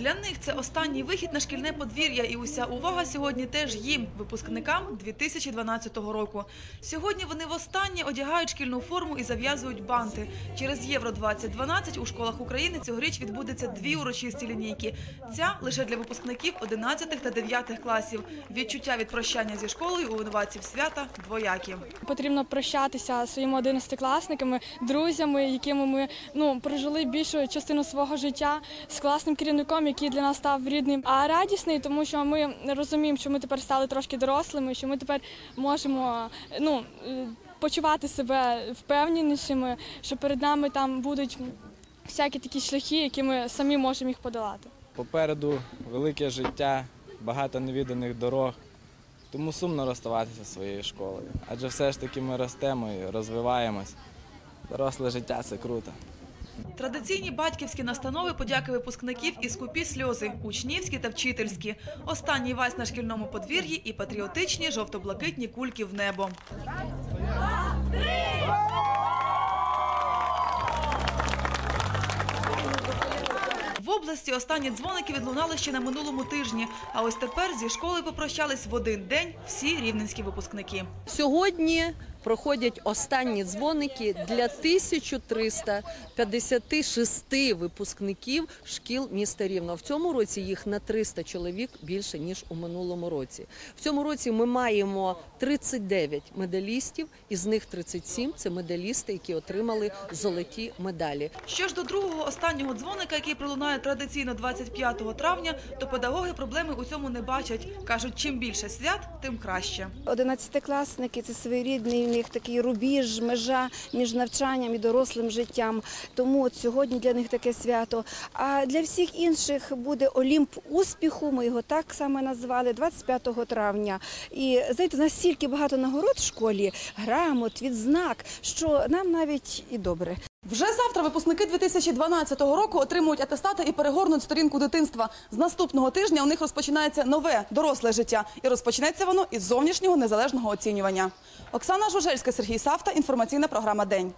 Для них це останній вихід на шкільне подвір'я, і уся увага сьогодні теж їм, випускникам 2012 року. Сьогодні вони востаннє одягають шкільну форму і зав'язують банти. Через Євро 2012 у школах України цьогоріч відбудеться дві урочисті лінійки. Ця лише для випускників 11 та 9 класів. Відчуття від прощання зі школою у винуватців свята двоякі. Потрібно прощатися своїми одинадцятикласниками, друзями, якими ми ну прожили більшу частину свого життя з класним керівником, який для нас став рідним. А радісний, тому що ми розуміємо, що ми тепер стали трошки дорослими, що ми тепер можемо ну. Почувати себе впевненішими, що перед нами там будуть всякі такі шляхи, які ми самі можемо їх подолати. Попереду велике життя, багато невіданих дорог. Тому сумно розставатися зі своєю школою. Адже все ж таки ми ростемо і розвиваємось. Доросле життя це круто. Традиційні батьківські настанови подяки випускників і скупі сльози, учнівські та вчительські. Останній вальс на шкільному подвір'ї і патріотичні жовто-блакитні кульки в небо. В області останні дзвоники відлунали ще на минулому тижні. А ось тепер зі школою попрощались в один день всі рівненські випускники. Сьогодні проходять останні дзвоники для 1356 випускників шкіл міста Рівно. В цьому році їх на 300 чоловік більше ніж у минулому році. В цьому році ми маємо 39 медалістів, із них 37 – це медалісти, які отримали золоті медалі. Що ж до другого останнього дзвоника, який пролунає традиційно 25 травня, то педагоги проблеми у цьому не бачать. Кажуть, чим більше свят, тим краще. Одинадцятикласники це своєрідний них такий рубіж, межа між навчанням і дорослим життям. Тому от сьогодні для них таке свято. А для всіх інших буде Олімп успіху. Ми його так саме назвали 25 травня. І знаєте, у нас стільки багато нагород в школі, грамот, відзнак, що нам навіть і добре. Вже завтра випускники 2012 року отримують атестати і перегорнуть сторінку дитинства. З наступного тижня у них розпочинається нове доросле життя, і розпочнеться воно із зовнішнього незалежного оцінювання. Оксана Жужельська, Сергій Савта. Інформаційна програма День.